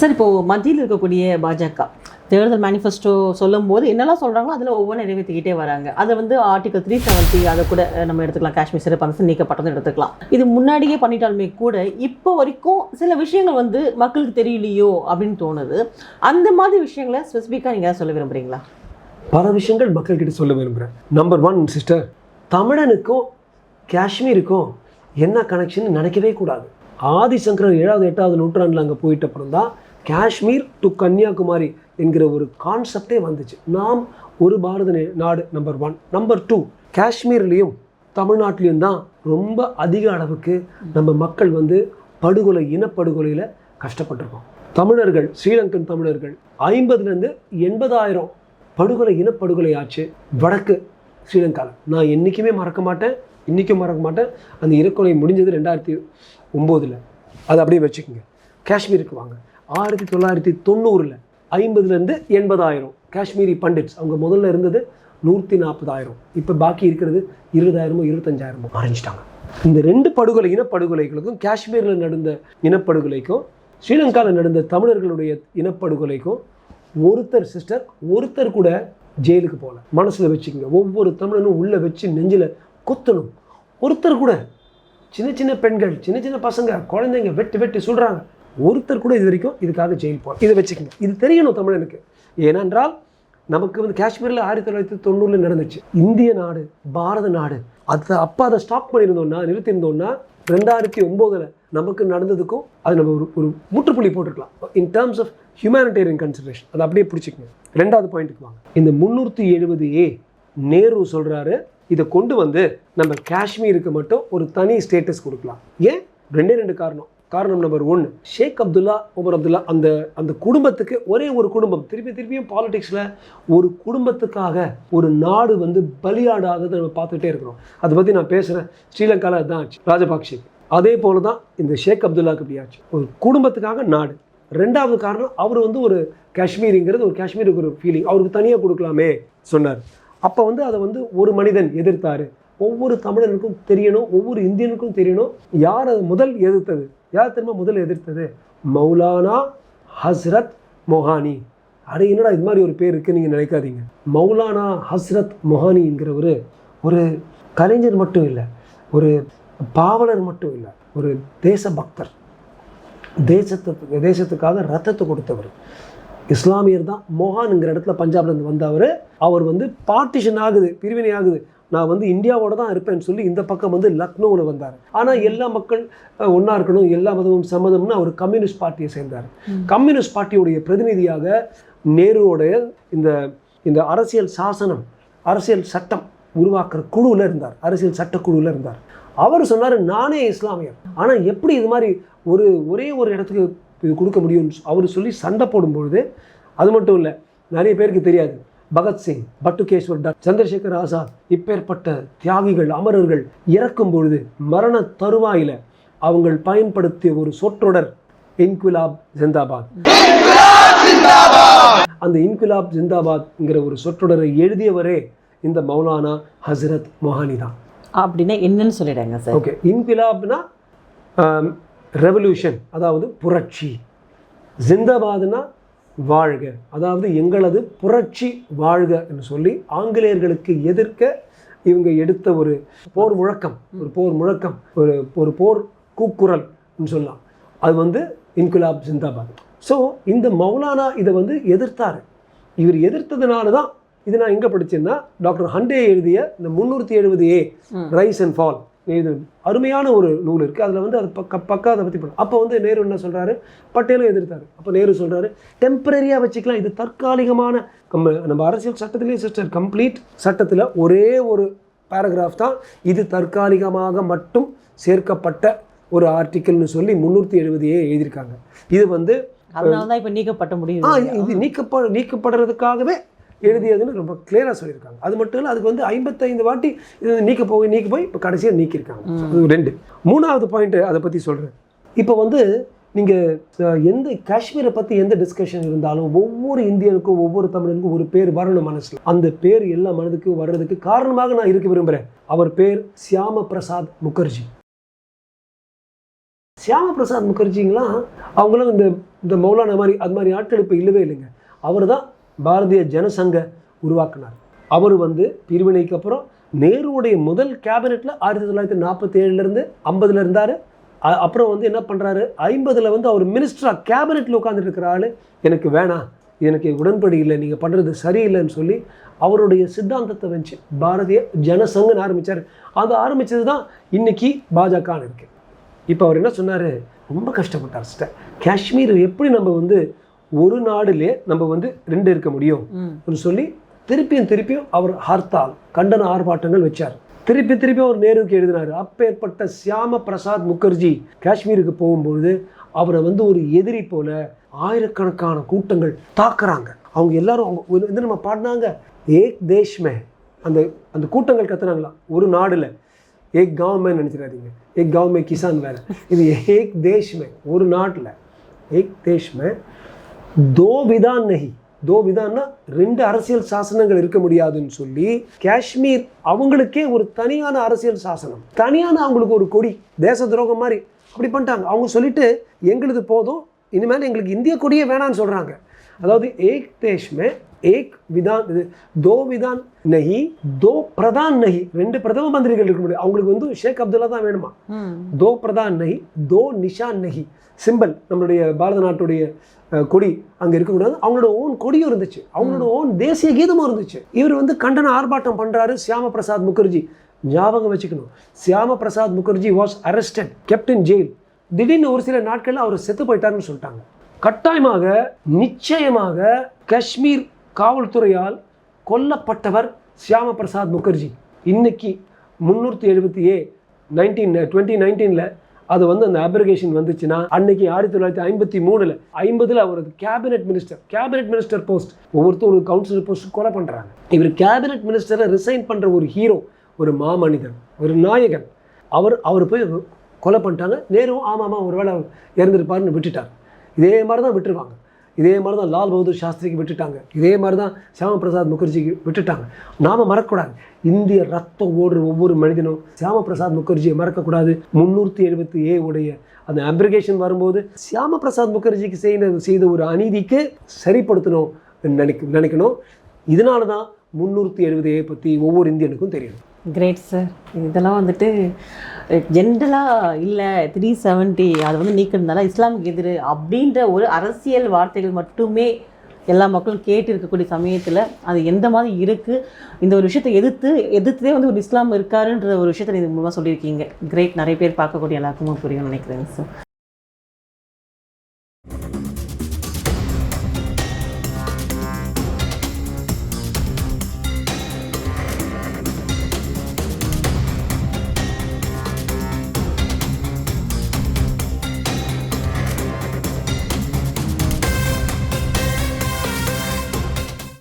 Sir இப்போது மத்தியில் இருக்கக்கூடிய பாஜக தேர்தல் மேனிஃபெஸ்டோ சொல்லும் போது என்னெல்லாம் சொல்கிறாங்களோ அதில் ஒவ்வொன்றும் நிறைவேற்றிக்கிட்டே வராங்க. அதை வந்து ஆர்டிகல் த்ரீ செவன்ட்டி அதை கூட நம்ம எடுத்துக்கலாம். காஷ்மீர் சிறப்பு அந்தஸ்து நீக்கப்பட்டதும் எடுத்துக்கலாம். இது முன்னாடியே பண்ணிட்டாலுமே கூட இப்போ வரைக்கும் சில விஷயங்கள் வந்து மக்களுக்கு தெரியலையோ அப்படின்னு தோணுது. அந்த மாதிரி விஷயங்களை ஸ்பெசிஃபிக்காக நீங்கள் சொல்ல விரும்புகிறீங்களா பல விஷயங்கள் மக்கள்கிட்ட சொல்ல விரும்புகிறேன் நம்பர் ஒன் சிஸ்டர் தமிழனுக்கும் காஷ்மீருக்கும் என்ன கனெக்ஷன் நினைக்கவே கூடாது. ஆதிசங்கரர் ஏழாவது எட்டாவது நூற்றாண்டில் அங்கே போயிட்ட அப்புறம் தான் காஷ்மீர் டு கன்னியாகுமரி என்கிற ஒரு கான்செப்டே வந்துச்சு. நாம் ஒரு பாரத நாடு நம்பர் ஒன் நம்பர் டூ காஷ்மீர்லேயும் தமிழ்நாட்டிலையும் தான் ரொம்ப அதிக அளவுக்கு நம்ம மக்கள் வந்து படுகொலை இனப்படுகொலையில் கஷ்டப்பட்டிருக்கோம். தமிழர்கள் ஸ்ரீலங்கன் தமிழர்கள் ஐம்பதுலேருந்து எண்பதாயிரம் படுகொலை இனப்படுகொலை ஆச்சு வடக்கு ஸ்ரீலங்காவில் நான் என்றைக்குமே மறக்க மாட்டேன் இன்றைக்கும் மறக்க மாட்டேன். அந்த இறக்கொலை முடிஞ்சது ரெண்டாயிரத்தி ஒம்போதில். அதை அப்படியே வச்சுக்கோங்க. காஷ்மீருக்கு வாங்க. ஆயிரத்தி தொள்ளாயிரத்தி தொண்ணூறில் ஐம்பதுலேருந்து எண்பதாயிரம் காஷ்மீரி பண்டிட்ஸ். அவங்க முதல்ல இருந்தது நூற்றி நாற்பதாயிரம் இப்போ பாக்கி இருக்கிறது இருபதாயிரமோ இருபத்தஞ்சாயிரமோ மறைஞ்சிட்டாங்க இந்த ரெண்டு படுகொலை இனப்படுகொலைகளுக்கும் காஷ்மீரில் நடந்த இனப்படுகொலைக்கும் ஸ்ரீலங்காவில் நடந்த தமிழர்களுடைய இனப்படுகொலைக்கும் ஒருத்தர் சிஸ்டர் ஒருத்தர் கூட ஜெயிலுக்கு போகல மனசில் வச்சுக்கோங்க. ஒவ்வொரு தமிழனும் உள்ளே வச்சு நெஞ்சில் குத்தணும். ஒருத்தர் கூட சின்ன சின்ன பெண்கள் சின்ன சின்ன பசங்க குழந்தைங்க வெட்டு வெட்டி சொல்கிறாங்க ஒருத்தர் கூட இது வரைக்கும் இதுக்காக ஜெயில் போகல இதை வச்சுக்கோங்க. இது தெரியணும் தமிழனுக்கு. ஏனென்றால் நமக்கு வந்து காஷ்மீரில் ஆயிரத்தி தொள்ளாயிரத்தி தொண்ணூறில் நடந்துச்சு. இந்திய நாடு பாரத நாடு அது அப்போ அதை ஸ்டாப் பண்ணியிருந்தோம்னா நிறுத்தியிருந்தோம்னா ரெண்டாயிரத்தி ஒம்போதில் நமக்கு நடந்ததுக்கும் அது நம்ம ஒரு ஒரு முற்றுப்புள்ளி போட்டிருக்கலாம். In terms of humanitarian consideration அதை அப்படியே பிடிச்சிக்கங்க. ரெண்டாவது பாயிண்ட்டுக்கு வாங்க. இந்த முந்நூற்றி எழுபது ஏ நேரு சொல்கிறாரு இதை கொண்டு வந்து நம்ம காஷ்மீருக்கு மட்டும் ஒரு தனி ஸ்டேட்டஸ் கொடுக்கலாம். ஏன்? ரெண்டே ரெண்டு காரணம். காரணம் நம்பர் ஒன்று ஷேக் அப்துல்லா உமர் அப்துல்லா அந்த அந்த குடும்பத்துக்கு ஒரே ஒரு குடும்பம். திருப்பி திருப்பியும் பாலிடிக்ஸில் ஒரு குடும்பத்துக்காக ஒரு நாடு வந்து பலியாடாததை நம்ம பார்த்துட்டே இருக்கிறோம். அதை பற்றி நான் பேசுகிறேன் ஸ்ரீலங்காவில் அதுதான் ஆச்சு. ராஜபாக்ஷே அதே போல தான் இந்த ஷேக் அப்துல்லாக்கு இப்படி ஆச்சு. ஒரு குடும்பத்துக்காக நாடு. ரெண்டாவது காரணம் அவர் வந்து ஒரு காஷ்மீருங்கிறது ஒரு காஷ்மீருக்கு ஒரு ஃபீலிங் அவருக்கு தனியாக கொடுக்கலாமே சொன்னார். அப்போ வந்து அதை வந்து ஒரு மனிதன் எதிர்த்தார். ஒவ்வொரு தமிழனுக்கும் தெரியணும் ஒவ்வொரு இந்தியனுக்கும் தெரியணும். யார் அதை முதல் எதிர்த்தது? யார் திரும்ப முதல் எதிர்த்தது? மௌலானா ஹஸ்ரத் மொஹானி. அட என்னடா இது மாதிரி ஒரு பேர் இருக்குன்னு நீங்கள் நினைக்காதீங்க. மௌலானா ஹஸ்ரத் மொஹானிங்கிறவர் ஒரு கலைஞர் மட்டும் இல்லை ஒரு பாவலர் மட்டும் இல்லை ஒரு தேச பக்தர் தேசத்துக்கு தேசத்துக்காக ரத்தத்தை கொடுத்தவர். இஸ்லாமியர் தான் மொஹானுங்கிற இடத்துல பஞ்சாப்ல இருந்து வந்தவர். அவர் வந்து பார்ட்டிஷன் ஆகுது பிரிவினை ஆகுது. நான் வந்து இந்தியாவோட தான் இருப்பேன்னு சொல்லி இந்த பக்கம் வந்து லக்னோவில் வந்தார். ஆனால் எல்லா மக்கள் ஒண்ணா இருக்கணும் எல்லா மதமும் சம்மதம்னு அவர் கம்யூனிஸ்ட் பார்ட்டியை சேர்ந்தார். கம்யூனிஸ்ட் பார்ட்டியுடைய பிரதிநிதியாக நேருவோடைய இந்த இந்த அரசியல் சாசனம் அரசியல் சட்டம் உருவாக்குற குழுவில் இருந்தார். அரசியல் சட்டக்குழுவில் இருந்தார். அவர் சொன்னார் நானே இஸ்லாமியர் ஆனால் எப்படி இது மாதிரி ஒரு ஒரே ஒரு இடத்துக்கு இது கொடுக்க முடியும்னு அவர் சொல்லி சண்டை போடும்பொழுது அது மட்டும் இல்லை நிறைய பேருக்கு தெரியாது. பகத்சிங் பட்டுகேஸ்வர் டாக்டர் சந்திரசேகர் ஆசாத் இப்பேற்பட்ட தியாகிகள் அமரர்கள் இறக்கும் பொழுது மரண தருவாயில அவங்கள் பயன்படுத்திய ஒரு சொற்றொடர் இன்குலாப் ஜிந்தாபாத். அந்த இன்குலாப் ஜிந்தாபாத்ங்கிற ஒரு சொற்றொடரை எழுதியவரே இந்த மௌலானா ஹசரத் மொஹானி தான் அப்படின்னா என்னன்னு சொல்லிடுங்க சார். ஓகே இன்கிலாப்னா ரெவல்யூஷன் அதாவது புரட்சி. ஜிந்தாபாத்னா வாழ்க. அதாவது எங்களது புரட்சி வாழ்க என்று சொல்லி ஆங்கிலேயர்களுக்கு எதிர்க்க இவங்க எடுத்த ஒரு போர் முழக்கம் ஒரு போர் முழக்கம் ஒரு ஒரு போர் கூக்குரல் சொல்லலாம். அது வந்து இன்குலாப் ஜிந்தாபாத். ஸோ இந்த மௌலானா இதை வந்து எதிர்த்தாரு. இவர் எதிர்த்ததுனால தான் இது நான் எங்கே படிச்சேன்னா டாக்டர் ஹண்டே எழுதிய இந்த முந்நூற்றி எழுபது ஏ ரைஸ் அண்ட் ஃபால் இது அருமையான ஒரு நூல் இருக்குது அதில் வந்து அது பக்க பக்கா அதை பற்றி அப்போ வந்து நேரு என்ன சொல்கிறாரு பட்டேலும் எதிர்த்தாரு. அப்போ நேரு சொல்கிறாரு டெம்பரரியாக வச்சுக்கலாம். இது தற்காலிகமான நம்ம நம்ம அரசியல் சட்டத்திலேயே சிஸ்டர் கம்ப்ளீட் சட்டத்தில் ஒரே ஒரு பேராகிராஃப் தான். இது தற்காலிகமாக மட்டும் சேர்க்கப்பட்ட ஒரு ஆர்டிக்கல்னு சொல்லி முந்நூற்றி எழுபது ஏ எழுதியிருக்காங்க. இது வந்து அதனால தான் இப்போ நீக்கப்பட்ட முடியும் இது நீக்கப்ப நீக்கப்படுறதுக்காகவே எழுதியதுன்னு ரொம்ப கிளியராக சொல்லியிருக்காங்க. அது மட்டும் இல்லை அதுக்கு வந்து ஐம்பத்தைந்து வாட்டி இது நீக்க போய் நீக்க போய் இப்போ கடைசியாக நீக்கியிருக்காங்க. அது ரெண்டு. மூணாவது பாயிண்ட்டு அதை பற்றி சொல்கிறேன் இப்போ வந்து நீங்கள் எந்த காஷ்மீரை பற்றி எந்த டிஸ்கஷன் இருந்தாலும் ஒவ்வொரு இந்தியனுக்கும் ஒவ்வொரு தமிழனுக்கும் ஒரு பேர் வரணும் மனசில். அந்த பேர் எல்லா மனதுக்கும் வர்றதுக்கு காரணமாக நான் இருக்க விரும்புகிறேன் அவர் பேர் சியாம பிரசாத் முகர்ஜி. சியாம பிரசாத் முகர்ஜிங்களாம் அவங்களும் இந்த இந்த மௌலானா மாதிரி அது மாதிரி ஆட்கள் இப்போ இல்லவே இல்லைங்க. அவர் தான் பாரதிய ஜனசங்க உருவாக்கினார். அவர் வந்து பிரிவினைக்கு அப்புறம் நேருடைய முதல் கேபினெட்டில் ஆயிரத்தி தொள்ளாயிரத்தி நாற்பத்தி ஏழுலேருந்து ஐம்பதுல இருந்தார். அப்புறம் வந்து என்ன பண்ணுறாரு ஐம்பதில் வந்து அவர் மினிஸ்டராக கேபினெட்டில் உட்காந்துட்டு இருக்கிற ஆள் எனக்கு வேணாம் எனக்கு உடன்படி இல்லை நீங்கள் பண்ணுறது சரியில்லைன்னு சொல்லி அவருடைய சித்தாந்தத்தை வச்சு பாரதிய ஜனசங்கன்னு ஆரம்பித்தார் அது ஆரம்பித்தது தான் இன்றைக்கி பாஜகன்னு இருக்கு. இப்போ அவர் என்ன சொன்னார்? ரொம்ப கஷ்டப்பட்டார் சிஸ்டர் காஷ்மீர் எப்படி நம்ம வந்து ஒரு நாடுலே நம்ம வந்து ரெண்டு இருக்க முடியும். சொல்லி திருப்பியும் திருப்பியும் அவர் ஹர்த்தால் கண்டன ஆர்ப்பாட்டங்கள் வச்சார். திருப்பி திருப்பி அவர் நேருவுக்கு எழுதினார். அப்பேற்பட்ட சியாம பிரசாத் முகர்ஜி காஷ்மீருக்கு போகும்பொழுது அவரை வந்து ஒரு எதிரி போல ஆயிரக்கணக்கான கூட்டங்கள் தாக்குறாங்க. அவங்க எல்லாரும் அவங்க வந்து நம்ம பாடினாங்க. ஏக் தேஷ் மே. அந்த அந்த கூட்டங்கள் கத்துனாங்களா? ஒரு நாடுல. ஏக் காவ் மே நினைச்சிடாதீங்க. ஏக் காவ் மே கிசான் வேற. இது ஏக் தேஷ் மே. ஒரு நாட்டில். ஏக் தேஷ் மே. தோ விதான் நஹி. தோ விதான்னா ரெண்டு அரசியல் சாசனங்கள் இருக்க முடியாதுன்னு சொல்லி காஷ்மீர் அவங்களுக்கே ஒரு தனியான அரசியல் சாசனம். தனியான அவங்களுக்கு ஒரு கொடி தேச துரோகம் மாதிரி. அப்படி பண்ணிட்டாங்க. அவங்க சொல்லிட்டு எங்களுது போதும் இனிமேல் எங்களுக்கு இந்திய கொடியே வேணாம்னு சொல்கிறாங்க அதாவது ஏக் தேஷ்மே ஏக் விதான் இது தோ விதான் நஹி தோ பிரதான் நஹி ரெண்டு பிரதம மந்திரிகள் இருக்க முடியும் அவங்களுக்கு வந்து ஷேக் அப்துல்லா தான் வேணுமா தோ பிரதான் நஹி தோ நிஷான் நஹி சிம்பல் நம்மளுடைய பாரத நாட்டுடைய கொடி அங்கே இருக்கக்கூடாது அவங்களோட ஓன் கொடியும் இருந்துச்சு அவங்களோட ஓன் தேசிய கீதமும் இருந்துச்சு. இவர் வந்து கண்டன ஆர்ப்பாட்டம் பண்றாரு சியாம பிரசாத் முகர்ஜி. ஞாபகம் வச்சுக்கணும். Syama Prasad Mukherjee was arrested in jail. திடீர்னு ஒரு சில நாட்கள்ல அவர் செத்து போயிட்டாருன்னு சொல்லிட்டாங்க. கட்டாயமாக நிச்சயமாக காஷ்மீர் காவல்துறையால் கொல்லப்பட்டவர் சியாம பிரசாத் முகர்ஜி. இன்னைக்கு முந்நூற்றி எழுபத்தி ஏ நைன்டீன் டுவெண்ட்டி நைன்டீனில் அது வந்து அந்த அப்ரிகேஷன் வந்துச்சுன்னா அன்னைக்கு ஆயிரத்தி தொள்ளாயிரத்தி ஐம்பத்தி மூணில் ஐம்பதில் அவரது cabinet minister cabinet minister post ஒவ்வொருத்தரும் ஒரு கவுன்சிலர் போஸ்ட் கொலை பண்ணுறாங்க இவர் கேபினெட் மினிஸ்டரை ரிசைன் பண்ணுற ஒரு ஹீரோ ஒரு மாமனிதன் ஒரு நாயகன். அவர் அவர் போய் கொலை பண்ணிட்டாங்க. நேரும் ஆமாம் ஒரு வேளை இறந்துருப்பாருன்னு விட்டுட்டார். இதே மாதிரி தான் விட்டுருவாங்க. இதே மாதிரி தான் லால் பகதூர் சாஸ்திரிக்கு விட்டுட்டாங்க. இதே மாதிரி தான் சியாம பிரசாத் முகர்ஜிக்கு விட்டுட்டாங்க. நாம மறக்கக்கூடாது. இந்திய ரத்தம் ஓடுற ஒவ்வொரு மனிதனும் சியாம பிரசாத் முகர்ஜியை மறக்கக்கூடாது. முந்நூற்றி எழுபத்தி ஏ உடைய அந்த அப்ரிகேஷன் வரும்போது சியாம பிரசாத் முகர்ஜிக்கு செய்த செய்த ஒரு அநீதிக்கு சரிப்படுத்தணும் நினைக்க நினைக்கணும். இதனால தான் முந்நூற்றி எழுபது ஏ பற்றி ஒவ்வொரு இந்தியனுக்கும் தெரியணும் கிரேட் சார் இதெல்லாம் வந்துட்டு ஜென்ரலாக இல்லை த்ரீ செவன்ட்டி அதை வந்து நீக்கிறதுனால இஸ்லாமுக்கு எதிர் அப்படின்ற ஒரு அரசியல் வார்த்தைகள் மட்டுமே எல்லா மக்களும் கேட்டு இருக்கக்கூடிய சமயத்தில் அது எந்த மாதிரி இருக்குது இந்த ஒரு விஷயத்தை எதிர்த்து எதிர்த்தே வந்து ஒரு இஸ்லாம் இருக்காருன்ற ஒரு விஷயத்தை இது மூலமாக சொல்லியிருக்கீங்க. கிரேட் நிறைய பேர் பார்க்கக்கூடிய எல்லாருக்குமே புரியும் நினைக்கிறேங்க சார்